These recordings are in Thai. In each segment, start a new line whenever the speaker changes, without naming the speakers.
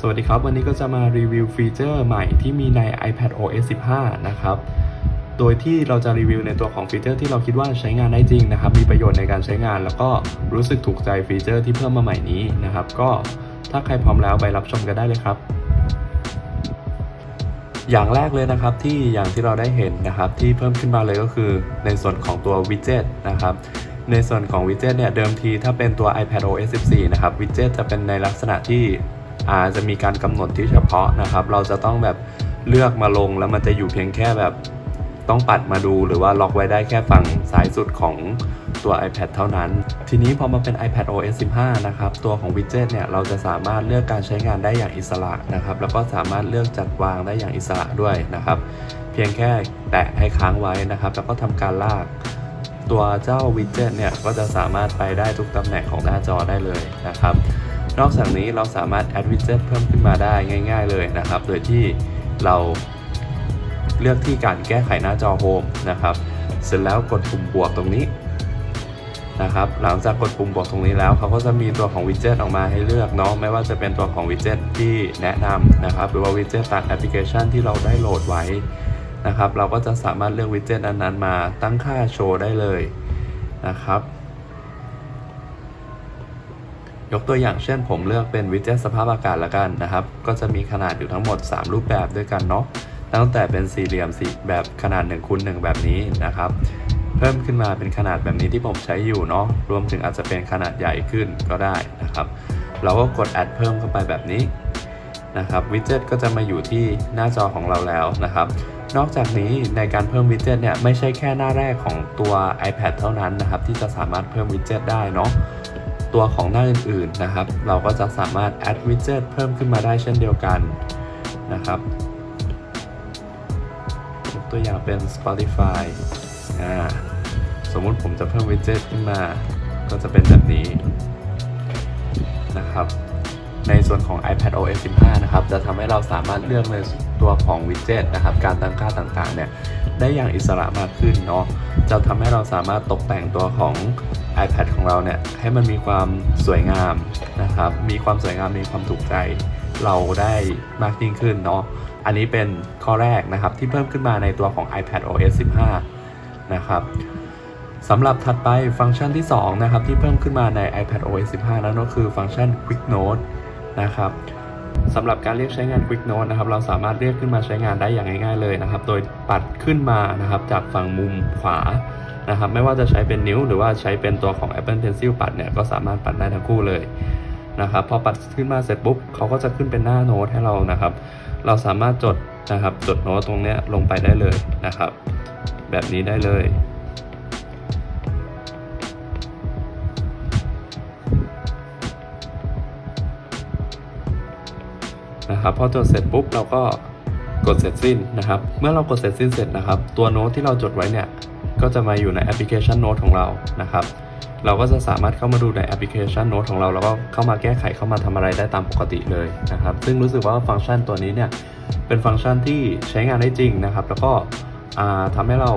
สวัสดีครับ วันนี้ก็จะมารีวิวฟีเจอร์ใหม่ที่มีใน iPad OS 15 นะครับ โดยที่เราจะรีวิวในตัวของฟีเจอร์ที่เราคิดว่าใช้งานได้จริงนะครับ มีประโยชน์ในการใช้งาน แล้วก็รู้สึกถูกใจฟีเจอร์ที่เพิ่มมาใหม่นี้นะครับ ก็ถ้าใครพร้อมแล้วไปรับชมกันได้เลยครับ อย่างแรกเลยนะครับที่อย่างที่เราได้เห็นนะครับ ที่เพิ่มขึ้นมาเลยก็คือ ในส่วนของตัววิดเจ็ตนะครับในส่วนของวิดเจ็ตเนี่ยเดิมทีถ้าเป็นตัว iPad OS 14 นะครับวิดเจ็ตจะเป็นในลักษณะที่ อาจจะมีการกำหนดที่เฉพาะนะครับ เราจะต้องแบบเลือกมาลงแล้วมันจะอยู่เพียงแค่แบบต้องปัดมาดูหรือว่าล็อกไว้ได้แค่ฝั่งซ้ายสุดของตัว iPad เท่านั้น ทีนี้พอมาเป็น iPad OS 15 นะครับ ตัวของวิดเจ็ตเนี่ย เราจะสามารถเลือกการใช้งานได้อย่างอิสระนะครับ แล้วก็สามารถเลือกจัดวางได้อย่างอิสระด้วยนะครับ เพียงแค่แตะให้ค้างไว้นะครับ แล้วก็ทำการลาก ตัวเจ้าวิดเจ็ตเนี่ย ก็จะสามารถไปได้ทุกตำแหน่งของหน้าจอได้เลยนะครับ นอกจากนี้เราสามารถแอดวิดเจ็ตเพิ่มขึ้นมาได้ง่าย ๆ เลยนะครับ โดยที่เราเลือกที่การแก้ไขหน้าจอโฮมนะครับ เสร็จแล้วกดปุ่มบวกตรงนี้นะครับ หลังจากกดปุ่มบวกตรงนี้แล้วเขาก็จะมีตัวของวิดเจ็ตออกมาให้เลือกเนาะ ไม่ว่าจะเป็นตัวของวิดเจ็ตที่แนะนำนะครับ หรือว่าวิดเจ็ตตามแอปพลิเคชันที่เราได้โหลดไว้นะครับ เราก็จะสามารถเลือกวิดเจ็ตนั้นๆมาตั้งค่าโชว์ได้เลยนะครับ ยกตัวอย่างเช่นผมเลือกเป็นวิดเจ็ตสภาพอากาศละกันนะครับ ก็จะมีขนาดอยู่ทั้งหมด 3 รูปแบบด้วยกันเนาะตั้งแต่เป็นสี่เหลี่ยมสีแบบขนาด1คูณ1แบบนี้นะครับ เพิ่มขึ้นมาเป็นขนาดแบบนี้ที่ผมใช้อยู่เนาะรวมถึงอาจจะเป็นขนาดใหญ่ขึ้นก็ได้นะครับ เราก็กดแอดเพิ่มเข้าไปแบบนี้นะครับวิดเจ็ตก็จะมาอยู่ที่หน้าจอของเราแล้วนะครับนอกจากนี้ในการเพิ่มวิดเจ็ตเนี่ยไม่ใช่แค่หน้าแรกของตัว iPad เท่านั้นนะครับ ที่จะสามารถเพิ่มวิดเจ็ตได้เนาะ ตัวของหน้าอื่นๆนะครับ เราก็จะสามารถแอดวิดเจ็ตเพิ่มขึ้นมาได้เช่นเดียวกันนะครับตัวอย่างเป็น Spotify อ่าสมมุติผมจะเพิ่มวิดเจ็ตขึ้นมา ก็จะเป็นแบบนี้นะครับ ในส่วนของ iPad OS 15 นะครับ จะทำให้เราสามารถเลือกในตัวของวิดเจ็ตนะครับ การตั้งค่าต่างๆ เนี่ย ได้อย่างอิสระมากขึ้นเนาะ จะทำให้เราสามารถตกแต่งตัวของ iPad ของเราเนี่ยให้มันมีความสวยงามนะครับ มีความสวยงามมีความถูกใจเราได้มากยิ่งขึ้นเนาะ อันนี้เป็นข้อแรกนะครับที่เพิ่มขึ้นมาในตัวของ iPad OS 15 นะครับสำหรับถัดไปฟังก์ชันที่ 2 นะครับ ที่เพิ่มขึ้นมาใน iPad OS 15 นั่นก็คือฟังก์ชัน Quick Note นะครับสำหรับการเรียกใช้งาน Quick Note นะครับ เราสามารถเรียกขึ้นมาใช้งานได้อย่างง่าย ๆเลยนะครับ โดยปัดขึ้นมานะครับจากฝั่งมุมขวา นะครับไม่ว่าจะใช้เป็นนิ้วหรือว่าใช้เป็นตัวของ Apple Pencil ปัดเนี่ยก็สามารถปัดได้ทั้งคู่เลยนะครับพอปัดขึ้นมาเสร็จปุ๊บเขาก็จะขึ้นเป็นหน้าโน้ตให้เรานะครับ เราสามารถจดนะครับจดโน้ตตรงเนี้ยลงไปได้เลยนะครับ แบบนี้ได้เลยนะครับพอจดเสร็จปุ๊บเราก็กดเสร็จสิ้นนะครับ เมื่อเรากดเสร็จสิ้นเสร็จนะครับ ตัวโน้ตที่เราจดไว้เนี่ย ก็จะมาอยู่ในแอปพลิเคชันโน้ตของเรานะครับ เราก็จะสามารถเข้ามาดูในแอปพลิเคชันโน้ตของเรา แล้วก็เข้ามาแก้ไขเข้ามาทำอะไรได้ตามปกติเลยนะครับ ซึ่งรู้สึกว่าฟังก์ชันตัวนี้เนี่ยเป็นฟังก์ชันที่ใช้งานได้จริงนะครับ แล้วก็อ่าทำให้เรา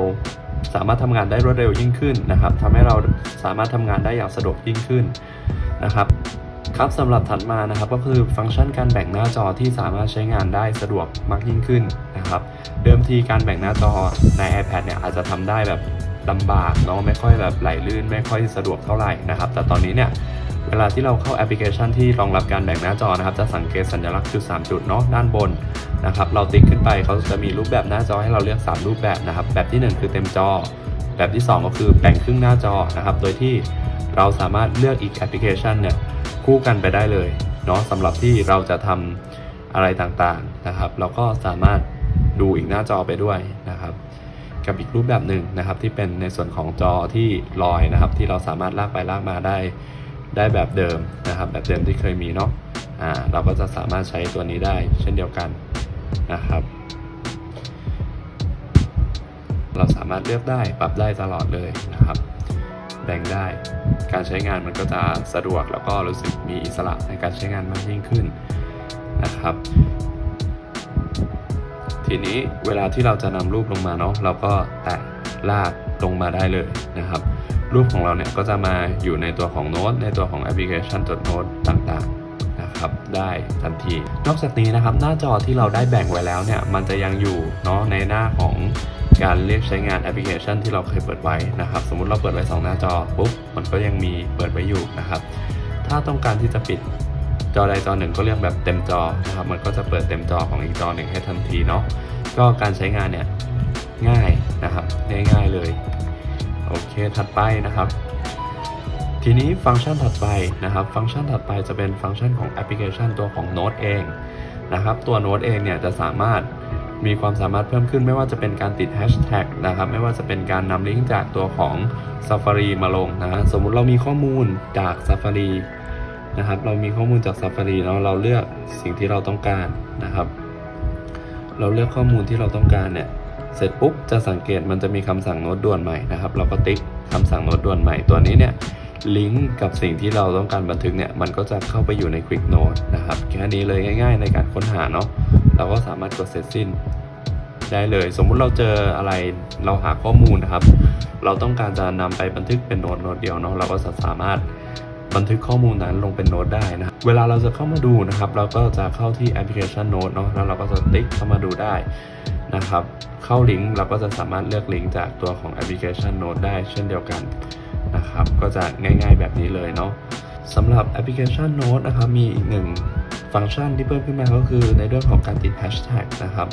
สามารถทำงานได้รวดเร็วยิ่งขึ้นนะครับทำให้เราสามารถทำงานได้อย่างสะดวกยิ่งขึ้นนะครับ ครับสำหรับถัดมานะครับก็คือฟังก์ชันการแบ่งหน้าจอที่สามารถใช้งานได้สะดวกมากยิ่งขึ้นนะครับเดิมทีการแบ่งหน้าจอใน iPad เนี่ยอาจจะทำได้แบบลำบากเนาะไม่ค่อยแบบไหลลื่น ไม่ค่อยสะดวกเท่าไหร่นะครับ แต่ตอนนี้เนี่ยเวลาที่เราเข้าแอปพลิเคชันที่รองรับการแบ่งหน้าจอนะครับ จะสังเกตสัญลักษณ์จุด 3 จุดเนาะด้านบนนะครับ เราติ๊กขึ้นไปเขาจะมีรูปแบบหน้าจอให้เราเลือก 3 รูปแบบนะครับ แบบที่ 1 คือเต็มจอ แบบที่ 2 ก็คือแบ่งครึ่งหน้าจอนะครับ โดยที่เราสามารถเลือกอีกแอปพลิเคชันเนี่ย คู่กันไปได้เลยเนาะสำหรับที่เราจะทำอะไรต่างๆนะครับ เราก็สามารถดูอีกหน้าจอไปด้วยนะครับ กับอีกรูปแบบหนึ่งนะครับ ที่เป็นในส่วนของจอที่ลอยนะครับ ที่เราสามารถลากไปลากมาได้ได้แบบเดิมนะครับ แบบเดิมที่เคยมีเนาะอ่าเราก็จะสามารถใช้ตัวนี้ได้เช่นเดียวกันนะครับ เราสามารถเลือกได้ปรับได้ตลอดเลยนะครับ แบ่งได้ การใช้งานมันก็จะสะดวกแล้วก็รู้สึกมีอิสระในการใช้งานมากยิ่งขึ้นนะครับ ทีนี้เวลาที่เราจะนำรูปลงมาเนาะเราก็แตะลากลงมาได้เลยนะครับ รูปของเราเนี่ยก็จะมาอยู่ในตัวของโน้ตในตัวของแอปพลิเคชันจดโน้ตต่างๆนะครับได้ทันที นอกจากนี้นะครับหน้าจอที่เราได้แบ่งไว้แล้วเนี่ยมันจะยังอยู่เนาะในหน้าของ การเรียกใช้งานแอปพลิเคชันที่เราเคยเปิดไว้นะครับ สมมุติเราเปิดไว้สองหน้าจอปุ๊บมันก็ยังมีเปิดไว้อยู่นะครับ ถ้าต้องการที่จะปิดจอใดจอหนึ่งก็เรียกแบบเต็มจอนะครับ มันก็จะเปิดเต็มจอของอีกจอหนึ่งให้ทันทีเนาะก็การใช้งานเนี่ยง่ายนะครับง่ายๆเลยโอเคถัดไปนะครับ ทีนี้ฟังก์ชันถัดไปนะครับ ฟังก์ชันถัดไปจะเป็นฟังก์ชันของแอปพลิเคชันตัวของ Note เองนะครับ ตัว Note เองเนี่ยจะสามารถ มีความสามารถเพิ่มขึ้นไม่ว่าจะเป็นการติดแฮชแท็กนะครับไม่ว่าจะเป็นการนำลิงก์จากตัวของ Safari มาลงนะสมมุติเรามีข้อมูลจาก Safari นะครับเรามีข้อมูลจาก Safari เนาะเราเลือกสิ่งที่เราต้องการนะครับ เราเลือกข้อมูลที่เราต้องการเนี่ยเสร็จปุ๊บจะสังเกตมันจะมีคำสั่งโน้ตด่วนใหม่นะครับ เราก็ติ๊กคำสั่งโน้ตด่วนใหม่ตัวนี้เนี่ยลิงก์กับสิ่งที่เราต้องการบันทึกเนี่ยมันก็จะเข้าไปอยู่ใน Quick Note นะครับแค่นี้เลยง่าย ๆ ในการค้นหาเนาะ เราก็สามารถกดเสร็จสิ้นได้เลย สมมุติเราเจออะไรเราหาข้อมูลนะครับ เราต้องการจะนำไปบันทึกเป็นโน้ตโน้ตเดียวเนาะเราก็จะสามารถบันทึกข้อมูลนั้นลงเป็นโน้ตได้นะ เวลาเราจะเข้ามาดูนะครับ เราก็จะเข้าที่แอปพลิเคชันโน้ตเนาะแล้วเราก็จะติ๊กเข้ามาดูได้นะครับ เข้าลิงก์เราก็จะสามารถเลือกลิงก์จากตัวของแอปพลิเคชัน Note ได้เช่นเดียวกันนะครับ ก็จะง่ายๆแบบนี้เลยเนาะสำหรับแอปพลิเคชัน Note นะครับมีอีกหนึ่ง ฟังก์ชันที่เพิ่มขึ้นมาก็คือในเรื่องของการติดแฮชแท็กนะครับ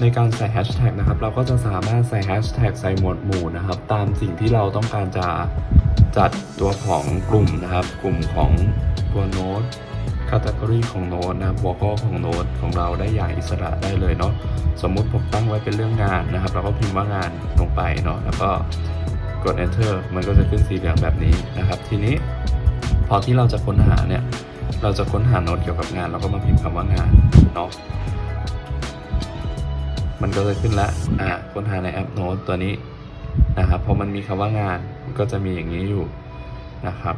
ในการใส่แฮชแท็กนะครับเราก็จะสามารถใส่แฮชแท็กใส่หมวดหมู่นะครับ ตามสิ่งที่เราต้องการจะจัดตัวของกลุ่มนะครับ กลุ่มของตัวโน้ตคาต e กรีของโน้ตนะครับหัวข้อของโน้ตของเราได้อย่างอิสระได้เลยเนาะสมมุติผมตั้งไว้เป็นเรื่องงานนะครับเราก็พิมพ์ว่างานลงไปเนาะแล้วก็กด enter มันก็จะขึ้นสีเหลืองแบบนี้นะครับ ทีนี้พอที่เราจะค้นหาเนี่ย เราจะค้นหาโน้ตเกี่ยวกับงาน เราก็มาพิมพ์คำว่างานเนาะมันก็จะขึ้นละอ่าค้นหาในแอปโน้ตตัวนี้นะครับพอมันมีคำว่างานมันก็จะมีอย่างนี้อยู่นะครับ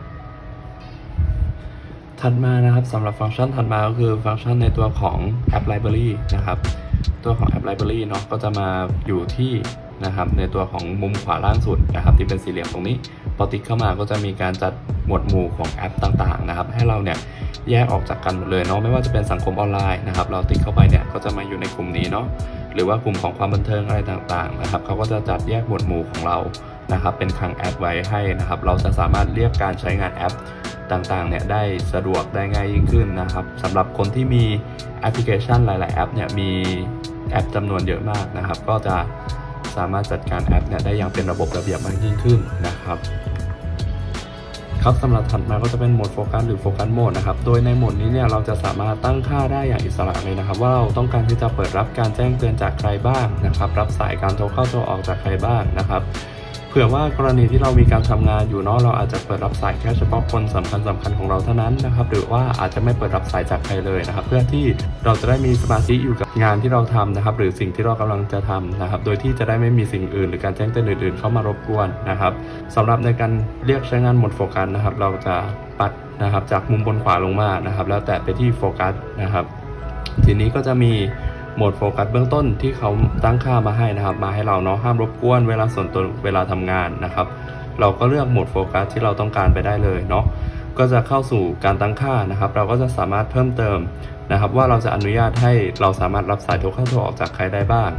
ถัดมานะครับสำหรับฟังก์ชันถัดมาก็คือฟังก์ชันในตัวของแอป Library นะครับ ตัวของแอป Library เนาะก็จะมาอยู่ที่ นะครับ ในตัวของมุมขวาล่างสุดนะครับ ที่เป็นสี่เหลี่ยมตรงนี้พอติ๊กเข้ามาก็จะมีการจัดหมวดหมู่ของแอปต่างๆนะครับ ให้เราเนี่ยแยกออกจากกันหมดเลยเนาะไม่ว่าจะเป็นสังคมออนไลน์นะครับ เราติ๊กเข้าไปเนี่ยก็จะมาอยู่ในกลุ่มนี้เนาะหรือว่ากลุ่มของความบันเทิงอะไรต่างๆนะครับเขาก็จะจัดแยกหมวดหมู่ของเรานะครับเป็นคลังแอปไว้ให้นะครับ เราจะสามารถเรียกการใช้งานแอปต่างๆเนี่ยได้สะดวกได้ง่ายยิ่งขึ้นนะครับสำหรับคนที่มีแอปพลิเคชันหลาย ๆ แอปเนี่ยมีแอปจำนวนเยอะมากนะครับ ก็จะ สามารถจัดการแอปเนี่ยได้อย่างเป็นระบบระเบียบมากยิ่งขึ้นนะครับครับสำหรับถัดมาก็จะเป็นโหมดโฟกัสหรือโฟกัสโหมดนะครับ โดยในโหมดนี้เนี่ยเราจะสามารถตั้งค่าได้อย่างอิสระเลยนะครับ ว่าเราต้องการที่จะเปิดรับการแจ้งเตือนจากใครบ้างนะครับ รับสายการโทรเข้าโทรออกจากใครบ้างนะครับ เผื่อว่ากรณีที่เรามีการทำงานอยู่เนาะเราอาจจะเปิดรับสายแค่เฉพาะคนสำคัญสำคัญของเราเท่านั้นนะครับหรือว่าอาจจะไม่เปิดรับสายจากใครเลยนะครับ เพื่อที่เราจะได้มีสมาธิอยู่กับงานที่เราทำนะครับ หรือสิ่งที่เรากำลังจะทำนะครับ โดยที่จะได้ไม่มีสิ่งอื่น หรือการแจ้งเตือนอื่นๆ เข้ามารบกวนนะครับสำหรับในการเรียกใช้งานโหมดโฟกัสนะครับ เราจะปัดนะครับจากมุมบนขวาลงมานะครับ แล้วแตะไปที่โฟกัสนะครับ ทีนี้ก็จะมี โหมดโฟกัสเบื้องต้นที่เขาตั้งค่ามาให้นะครับ มาให้เราเนาะห้ามรบกวนเวลาส่วนตัวเวลาทำงานนะครับ เราก็เลือกโหมดโฟกัสที่เราต้องการไปได้เลยเนาะก็จะเข้าสู่การตั้งค่านะครับ เราก็จะสามารถเพิ่มเติมนะครับ ว่าเราจะอนุญาตให้เราสามารถรับสายโทรเข้าโทรออกจากใครได้บ้าง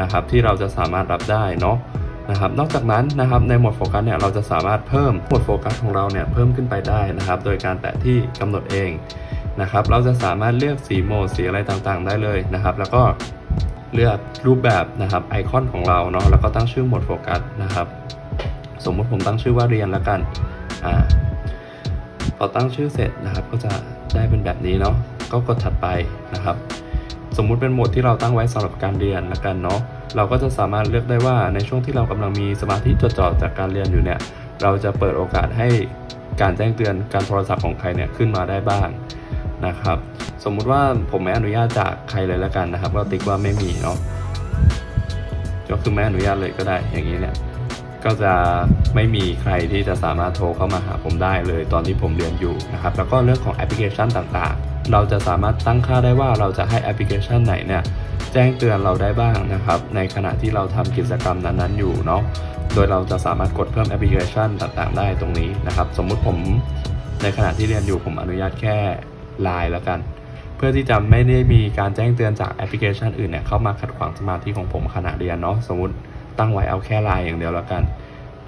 นะครับ ที่เราจะสามารถรับได้เนาะนะครับ นอกจากนั้นนะครับในโหมดโฟกัสเนี่ยเราจะสามารถเพิ่มโหมดโฟกัสของเราเนี่ยเพิ่มขึ้นไปได้นะครับ โดยการแตะที่กำหนดเอง นะครับ เราจะสามารถเลือกสีโหมดสีอะไรต่างๆ ได้เลยนะครับ แล้วก็เลือกรูปแบบนะครับไอคอนของเราเนาะแล้วก็ตั้งชื่อโหมดโฟกัสนะครับ สมมติผมตั้งชื่อว่าเรียนแล้วกันอ่าพอตั้งชื่อเสร็จนะครับ ก็จะได้เป็นแบบนี้เนาะก็กดถัดไปนะครับ สมมุติเป็นโหมดที่เราตั้งไว้สำหรับการเรียนแล้วกันเนาะเราก็จะสามารถเลือกได้ว่าในช่วงที่เรากำลังมีสมาธิจดจ่อจากการเรียนอยู่เนี่ย เราจะเปิดโอกาสให้การแจ้งเตือนการโทรศัพท์ของใครเนี่ยขึ้นมาได้บ้าง นะครับ สมมุติว่าผมไม่อนุญาตจากใครเลยแล้วกันนะครับ ก็ติ๊กว่าไม่มีเนาะก็คือไม่อนุญาตเลยก็ได้อย่างนี้เนี่ยก็จะไม่มีใครที่จะสามารถโทรเข้ามาหาผมได้เลยตอนที่ผมเรียนอยู่นะครับ แล้วก็เรื่องของแอปพลิเคชันต่างๆ เราจะสามารถตั้งค่าได้ว่าเราจะให้แอปพลิเคชันไหนเนี่ยแจ้งเตือนเราได้บ้างนะครับ ในขณะที่เราทำกิจกรรมนั้นๆอยู่เนาะโดยเราจะสามารถกดเพิ่มแอปพลิเคชันต่างๆ ได้ตรงนี้นะครับ สมมุติผมในขณะที่เรียนอยู่ผมอนุญาตแค่ Line แล้วกัน เพื่อที่จะไม่ได้มีการแจ้งเตือนจากแอปพลิเคชันอื่นเนี่ยเข้ามาขัดขวางสมาธิของผมขณะเรียนเนาะสมมติตั้งไว้เอาแค่ Line อย่างเดียวแล้วกัน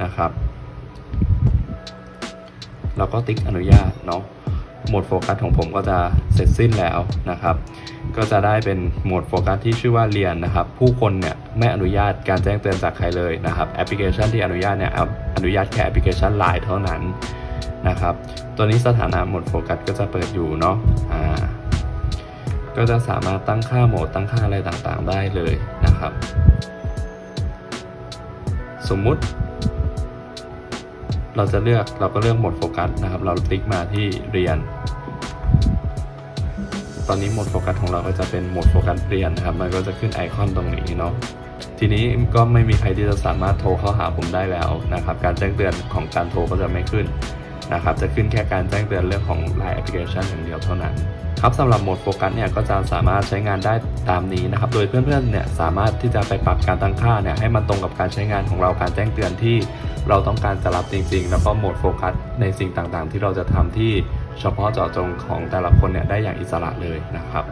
นะครับเราก็ติ๊กอนุญาตเนาะโหมดโฟกัสของผมก็จะเสร็จสิ้นแล้วนะครับ ก็จะได้เป็นโหมดโฟกัสที่ชื่อว่าเรียนนะครับ ผู้คนเนี่ยไม่อนุญาตการแจ้งเตือนจากใครเลยนะครับ แอปพลิเคชันที่อนุญาตเนี่ยอาอนุญาตแค่แอปพลิเคชัน Line เท่านั้น นะครับ ตัวนี้สถานะโหมดโฟกัสก็จะเปิดอยู่เนาะอ่าก็จะสามารถตั้งค่าโหมดตั้งค่าอะไรต่างๆได้เลยนะครับ สมมุติเราจะเลือกเราก็เลือกโหมดโฟกัสนะครับ เราคลิกมาที่เรียน ตอนนี้โหมดโฟกัสของเราก็จะเป็นโหมดโฟกัสเรียนนะครับ มันก็จะขึ้นไอคอนตรงนี้เนาะทีนี้ก็ไม่มีใครที่จะสามารถโทรเข้าหาผมได้แล้วนะครับ การแจ้งเตือนของการโทรก็จะไม่ขึ้น นะครับจะขึ้นแค่การแจ้งเตือนเรื่องของ Line Application อย่างเดียวเท่านั้นครับสำหรับโหมดโฟกัสเนี่ยก็จะสามารถใช้งานได้ตามนี้นะครับ โดยเพื่อนๆเนี่ยสามารถที่จะไปปรับการตั้งค่าเนี่ยให้มันตรงกับการใช้งานของเราการแจ้งเตือนที่เราต้องการจะรับจริงๆ แล้วก็โหมดโฟกัสในสิ่งต่างๆ ที่เราจะทำที่เฉพาะเจาะจงของแต่ละคนเนี่ยได้อย่างอิสระเลยนะครับ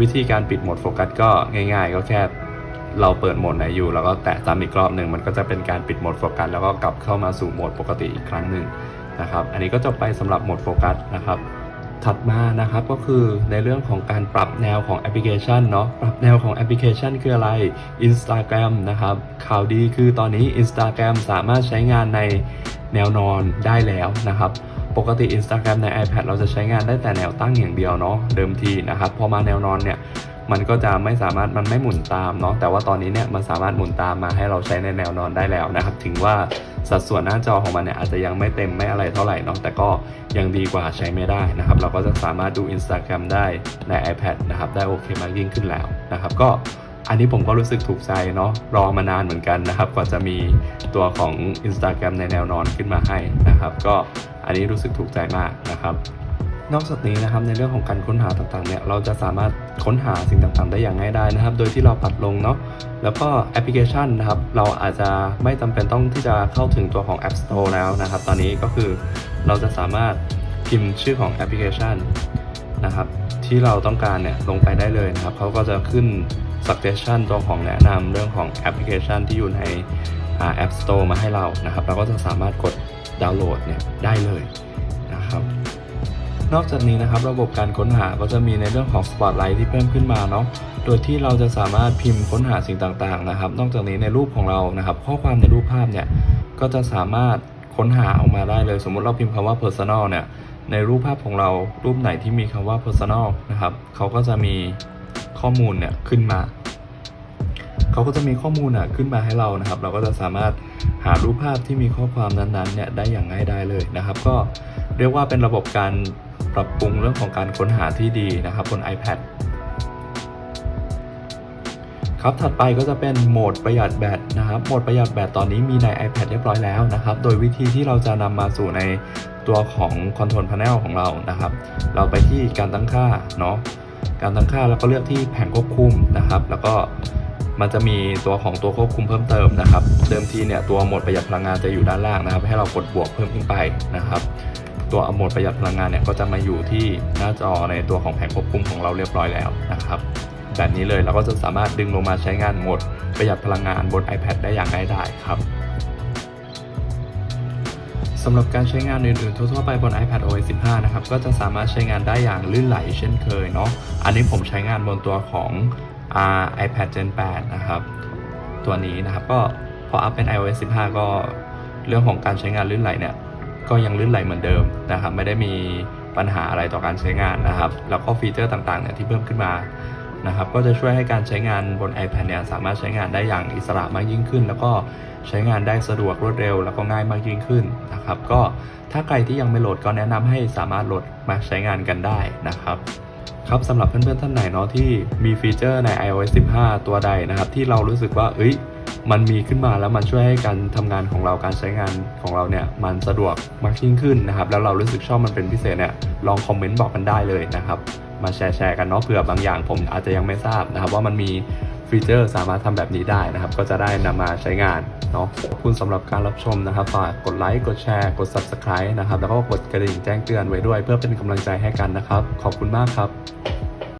วิธีการปิดโหมดโฟกัสก็ง่าย ๆ ก็แค่เราเปิดโหมดไหนอยู่ แล้วก็แตะซ้ำอีกรอบหนึ่งมันก็จะเป็นการปิดโหมดโฟกัสแล้วก็กลับเข้ามาสู่โหมดปกติอีกครั้งหนึ่ง นะครับ อันนี้ก็จบไปสำหรับโหมดโฟกัสนะครับถัดมานะครับก็คือในเรื่องของการปรับแนวของแอปพลิเคชันเนาะปรับแนวของแอปพลิเคชันคืออะไร Instagram นะครับข่าวดีคือตอนนี้ Instagram สามารถใช้งานในแนวนอนได้แล้วนะครับ ปกติ Instagram ใน iPad เราจะใช้งานได้แต่แนวตั้งอย่างเดียวเนาะเดิมทีนะครับพอมาแนวนอนเนี่ยมันก็จะไม่สามารถมันไม่หมุนตามเนาะแต่ว่าตอนนี้เนี่ยมันสามารถหมุนตามมาให้เราใช้ในแนวนอนได้แล้วนะครับ ถึงว่าสัดส่วนหน้าจอของมันเนี่ยอาจจะยังไม่เต็มไม่อะไรเท่าไหร่เนาะแต่ก็ยังดีกว่าใช้ไม่ได้นะครับ เราก็จะสามารถดู Instagram ได้ใน iPad นะครับได้โอเคมากยิ่งขึ้นแล้วนะครับก็ อันนี้ผมก็รู้สึกถูกใจเนาะรอมานานเหมือนกันนะครับ กว่าจะมีตัวของ Instagram ในแนวนอนขึ้นมาให้นะครับ ก็อันนี้รู้สึกถูกใจมากนะครับ นอกจากนี้นะครับในเรื่องของการค้นหาต่างๆเนี่ยเราจะสามารถค้นหาสิ่งต่างๆ ได้อย่างง่ายดายนะครับ โดยที่เราปัดลงเนาะแล้วก็แอปพลิเคชันนะครับ เราอาจจะไม่จำเป็นต้องที่จะเข้าถึงตัวของ App Store แล้วนะครับ ตอนนี้ก็คือเราจะสามารถพิมพ์ชื่อของแอปพลิเคชันนะครับที่เราต้องการเนี่ยลงไปได้เลยนะครับเขาก็จะขึ้น suggestion ตัวของแนะนำเรื่องของแอปพลิเคชันที่อยู่ในอ่า App Store มาให้เรานะครับ เราก็จะสามารถกดดาวน์โหลดเนี่ยได้เลยนะครับ นอกจากนี้นะครับระบบการค้นหาก็จะมีในเรื่องของ Spotlight ที่เพิ่มขึ้นมาเนาะโดยที่เราจะสามารถพิมพ์ค้นหาสิ่งต่างๆนะครับ นอกจากนี้ในรูปของเรานะครับ ข้อความในรูปภาพเนี่ยก็จะสามารถค้นหาออกมาได้เลย สมมุติเราพิมพ์คำว่า personal เนี่ยในรูปภาพของเรารูปไหนที่มีคำว่า personal นะครับเขาก็จะมีข้อมูลเนี่ยขึ้นมา เขาก็จะมีข้อมูลอะขึ้นมาให้เรานะครับ เราก็จะสามารถหารูปภาพที่มีข้อความนั้นๆเนี่ยได้อย่างง่ายได้เลยนะครับ ก็เรียกว่าเป็นระบบการปรับปรุงเรื่องของการค้นหาที่ดีนะครับบน iPad ครับถัดไปก็จะเป็นโหมดประหยัดแบตนะครับ โหมดประหยัดแบตตอนนี้มีใน iPad เรียบร้อยแล้วนะครับ โดยวิธีที่เราจะนำมาสู่ในตัวของ Control Panel ของเรานะครับ เราไปที่การตั้งค่าเนาะการตั้งค่าแล้วก็เลือกที่แผงควบคุมนะครับ แล้วก็ มันจะมีตัวของตัวควบคุมเพิ่มเติมนะครับ เดิมทีเนี่ยตัวโหมดประหยัดพลังงานจะอยู่ด้านล่างนะครับ ให้เรากดบวกเพิ่มขึ้นไปนะครับ ตัวโหมดประหยัดพลังงานเนี่ยก็จะมาอยู่ที่หน้าจอในตัวของแผงควบคุมของเราเรียบร้อยแล้วนะครับ แบบนี้เลยเราก็จะสามารถดึงลงมาใช้งานโหมดประหยัดพลังงานบน iPad ได้อย่างง่ายดายครับสำหรับการใช้งานอื่นๆทั่วๆไปบน iPad OS 15 นะครับ ก็จะสามารถใช้งานได้อย่างลื่นไหลเช่นเคยเนาะ อันนี้ผมใช้งานบนตัวของ iPad Gen 8 นะครับ ตัวนี้นะครับก็พออัพเป็น iOS 15 ก็เรื่องของการใช้งานลื่นไหลเนี่ยก็ยังลื่นไหลเหมือนเดิมนะครับ ไม่ได้มีปัญหาอะไรต่อการใช้งานนะครับ แล้วก็ฟีเจอร์ต่างๆเนี่ยที่เพิ่มขึ้นมานะครับก็จะช่วยให้การใช้งานบน iPad เนี่ยสามารถใช้งานได้อย่างอิสระมากยิ่งขึ้น แล้วก็ใช้งานได้สะดวกรวดเร็ว แล้วก็ง่ายมากยิ่งขึ้นนะครับ ก็ถ้าใครที่ยังไม่โหลดก็แนะนำให้สามารถโหลดมาใช้งานกันได้นะครับ ครับสำหรับเพื่อนๆท่านไหนเนาะที่มีฟีเจอร์ใน iOS 15 ตัวใดนะครับ ที่เรารู้สึกว่า เอ้ย มันมีขึ้นมาแล้วมันช่วยให้การทำงานของเราการใช้งานของเราเนี่ย มันสะดวกมากยิ่งขึ้นนะครับ แล้วเรารู้สึกชอบมันเป็นพิเศษเนี่ย ลองคอมเมนต์บอกกันได้เลยนะครับ มาแชร์แชร์กันเนาะเผื่อบางอย่างผมอาจจะยังไม่ทราบนะครับ ว่ามันมี ฟีเจอร์สามารถทำแบบนี้ได้นะครับ ก็จะได้นำมาใช้งานเนาะขอบคุณสำหรับการรับชมนะครับฝากกดไลค์กดแชร์กด Subscribe นะครับ แล้วก็กดกระดิ่งแจ้งเตือนไว้ด้วย เพื่อเป็นกำลังใจให้กันนะครับ ขอบคุณมากครับ